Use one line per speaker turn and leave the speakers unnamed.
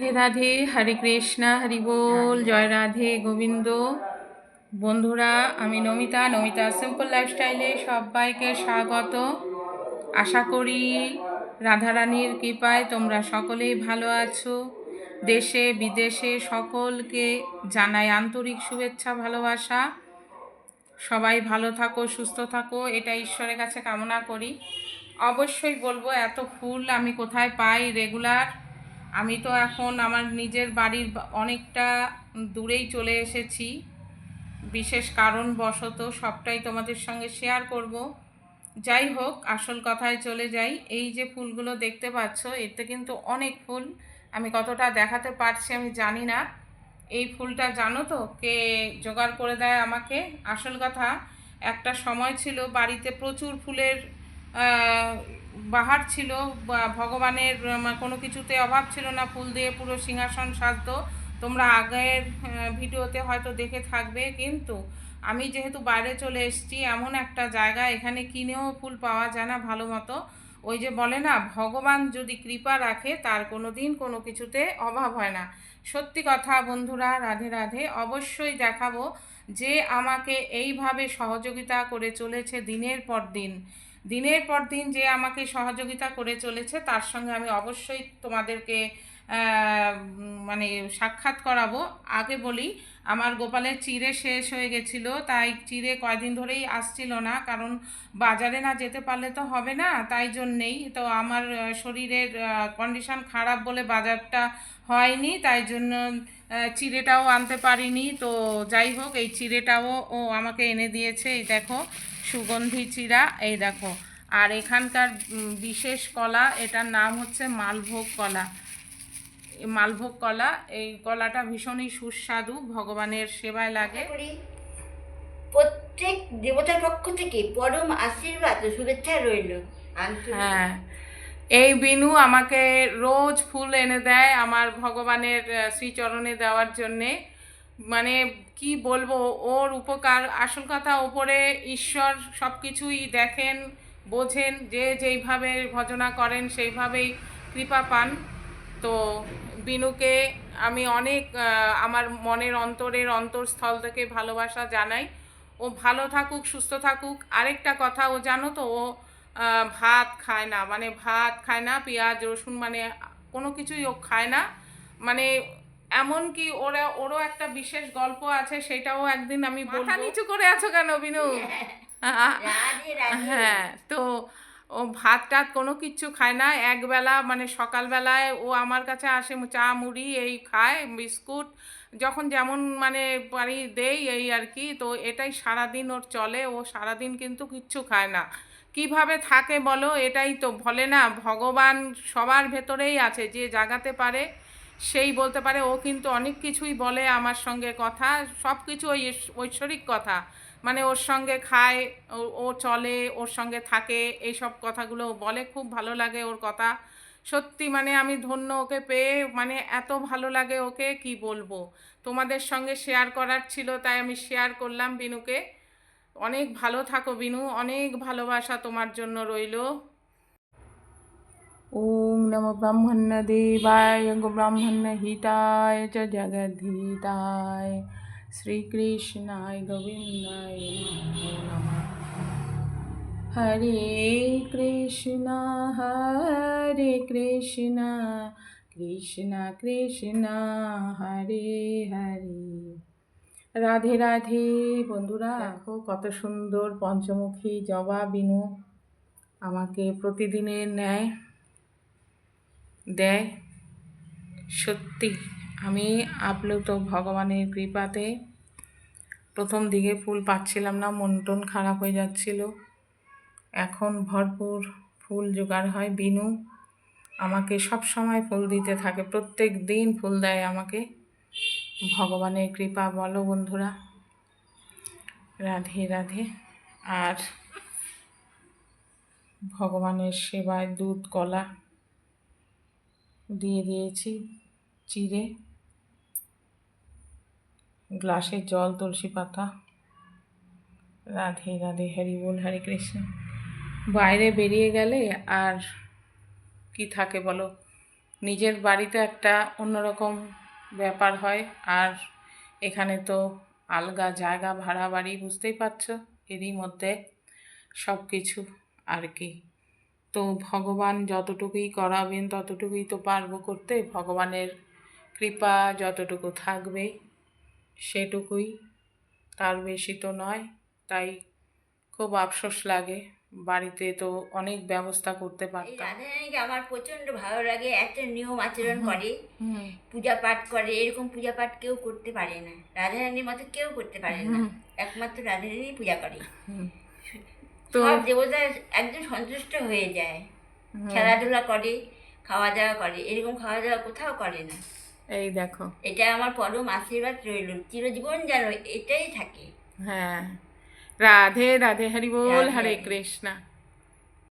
রাধে রাধে হরে কৃষ্ণা হরি বল জয় রাধে গোবিন্দ। বন্ধুরা আমি নমিতা নমিতা সিম্পল লাইফস্টাইলে সবাইকে স্বাগত। আশা করি রাধারানীর কৃপায় তোমরা সকলেই ভালো আছো। দেশে বিদেশে সকলকে জানাই আন্তরিক শুভেচ্ছা ভালোবাসা। সবাই ভালো থাকো সুস্থ থাকো এটা ঈশ্বরের কাছে কামনা করি। অবশ্যই বলব এত ফুল আমি কোথায় পাই রেগুলার? আমি তো এখন আমার নিজের বাড়ির অনেকটা দূরেই চলে এসেছি। বিশেষ কারণবশত সবটাই তোমাদের সঙ্গে শেয়ার করব। যাই হোক, আসল কথায় চলে যাই। এই যে ফুলগুলো দেখতে পাচ্ছ, এতে কিন্তু অনেক ফুল। আমি কতটা দেখাতে পারছি আমি জানি না। এই ফুলটা জানো তো? কে জোগাড় করে দেয় আমাকে? আসল কথা, একটা সময় ছিল বাড়িতে প্রচুর ফুলের বাহার ছিল ভগবানের কোনো কিছুতে অভাব ছিল না, ফুল দিয়ে পুরো সিংহাসন সাজতো। তোমরা আগের ভিডিওতে হয়তো দেখে থাকবে, কিন্তু আমি যেহেতু বাইরে চলে এসেছি, এমন একটা জায়গা, এখানে কিনেও ফুল পাওয়া যায় না ভালো মতো। ওই যে বলে না, ভগবান যদি কৃপা রাখে, তার কোনো দিন কোনো কিছুতে অভাব হয় না। সত্যি কথা বন্ধুরা, রাধে রাধে, অবশ্যই দেখাবো যে আমাকে এইভাবে সহযোগিতা করে চলেছে দিনের পর দিন। দিনের পর দিন যে আমাকে সহযোগিতা করে চলেছে, তার সঙ্গে আমি অবশ্যই তোমাদেরকে মানে সাক্ষাৎ করাবো। আগে বলি, আমার গোপালের চিড়ে শেষ হয়ে গেছিল, তাই চিড়ে কয়দিন ধরেই আসছিল না, কারণ বাজারে না যেতে পারলে তো হবে না, তাই জন্যেই। তো আমার শরীরের কন্ডিশন খারাপ বলে বাজারটা হয়নি, তাই জন্য চিড়েটাও আনতে পারিনি তো যাই হোক এই চিড়েটাও ও আমাকে এনে দিয়েছে এই দেখো সুগন্ধি চিড়া এই দেখো। আর এখানকার বিশেষ কলা এটার নাম হচ্ছে মালভোগ কলা। মালভোগ কলা এই কলাটা ভীষণই সুস্বাদু ভগবানের সেবায় লাগে।
প্রত্যেক দেবতার পক্ষ থেকে পরম আশীর্বাদ শুভেচ্ছা রইল।
হ্যাঁ এই বিনু আমাকে রোজ ফুল এনে দেয় আমার ভগবানের শ্রীচরণে দেওয়ার জন্যে। মানে কি বলব, ওর উপকার, আসল কথা ওপরে ঈশ্বর সব কিছুই দেখেন, বোঝেন, যে যেইভাবে ভজনা করেন সেইভাবেই কৃপা পান। তো বিনুকে আমি অনেক আমার মনের অন্তরের অন্তরস্থল থেকে ভালোবাসা জানাই। ও ভালো থাকুক, সুস্থ থাকুক। আরেকটা কথা, ও জানো তো, ও ভাত খায় না মানে ভাত খায় না পেঁয়াজ রসুন মানে কোনো কিছুই ও খায় না। মানে এমনকি ওরা ওরও একটা বিশেষ গল্প আছে সেটাও একদিন আমি মাথা নিচু করে আছো কেন বিনু? হ্যাঁ তো ও ভাত টাত কোনো কিচ্ছু খায় না। একবেলা মানে সকালবেলায় ও আমার কাছে আসে চা মুড়ি এই খায় বিস্কুট যখন যেমন মানে পারি দেই এই আর কি। তো এটাই সারাদিন ওর চলে ও সারাদিন কিন্তু কিচ্ছু খায় না। কীভাবে থাকে বলো? এটাই তো বলে না, ভগবান সবার ভেতরেই আছে, যে জাগাতে পারে সেই বলতে পারে। ও কিন্তু অনেক কিছুই বলে আমার সঙ্গে কথা সব কিছু ওই ঐশ্বরিক কথা। মানে ওর সঙ্গে খায়, ও- চলে, ওর সঙ্গে থাকে এই সব কথাগুলো বলে, খুব ভালো লাগে ওর কথা। সত্যি মানে আমি ধন্য ওকে পেয়ে মানে এত ভালো লাগে ওকে, কি বলব? তোমাদের সঙ্গে শেয়ার করার ছিল, তাই আমি শেয়ার করলাম বিনুকে। অনেক ভালো থাকো বিনু, অনেক ভালোবাসা তোমার জন্য রইল। ওম নম ব্রহ্মণ্য দেবায় ব্রাহ্মণ্য হিতায় চ জগদ্ধিতায়। শ্রীকৃষ্ণায় গোবিন্দায় হরে কৃষ্ণ হরে কৃষ্ণ কৃষ্ণ কৃষ্ণ, হরে হরে। রাধে রাধে বন্ধুরা। দেখো কত সুন্দর পঞ্চমুখী জবা বিনু আমাকে প্রতিদিনের ন্যায় দেয়। সত্যি আমি আপ্লুত ভগবানের কৃপাতে প্রথম দিকে ফুল পাচ্ছিলাম না মন টন খারাপ হয়ে যাচ্ছিল। এখন ভরপুর ফুল জোগাড় হয় বিনু। আমাকে সব সময় ফুল দিতে থাকে প্রত্যেক দিন ফুল দেয় আমাকে। ভগবানের কৃপা বলো বন্ধুরা। রাধে রাধে। আর ভগবানের সেবায় দুধ, কলা দিয়ে দিয়েছি চিড়ে, গ্লাসে জল, তুলসী পাতা। রাধে রাধে, হরি বল, হরে কৃষ্ণ। বাইরে বেরিয়ে গেলে আর কি থাকে বলো? নিজের বাড়িতে একটা অন্যরকম ব্যাপার হয়। আর এখানে তো আলগা জায়গা, ভাড়া বাড়ি, বুঝতেই পারছ? এরই মধ্যে সব কিছু আর কি। তো ভগবান যতটুকুই করাবেন, ততটুকুই তো পারব করতে। ভগবানের কৃপা যতটুকু থাকবে, সেটুকুই। তার বেশি তো নয়, তাই খুব আফসোস লাগে। বাড়িতে তো অনেক ব্যবস্থা করতে পারতাম।
রাধারানীকে আমার প্রচণ্ড ভালো লাগে একটা নিয়ম আচরণ করে। পূজা পাঠ করে এরকম পূজা পাঠ কেউ করতে পারে না। রাধারানীর মতো কেউ করতে পারে না। একমাত্র রাধারানী পূজা করে।
তো
দেবতা একদম সন্তুষ্ট হয়ে যায়। খেলাধুলা করে খাওয়া দাওয়া করে এরকম খাওয়া দাওয়া কোথাও করে না।
এই দেখো।
এটা আমার পরম আশীর্বাদ রইল। চিরজীবন যেন এটাই থাকে।
হ্যাঁ। রাধে রাধে হরি বল
রাধে
হরে
রাধে।
কৃষ্ণা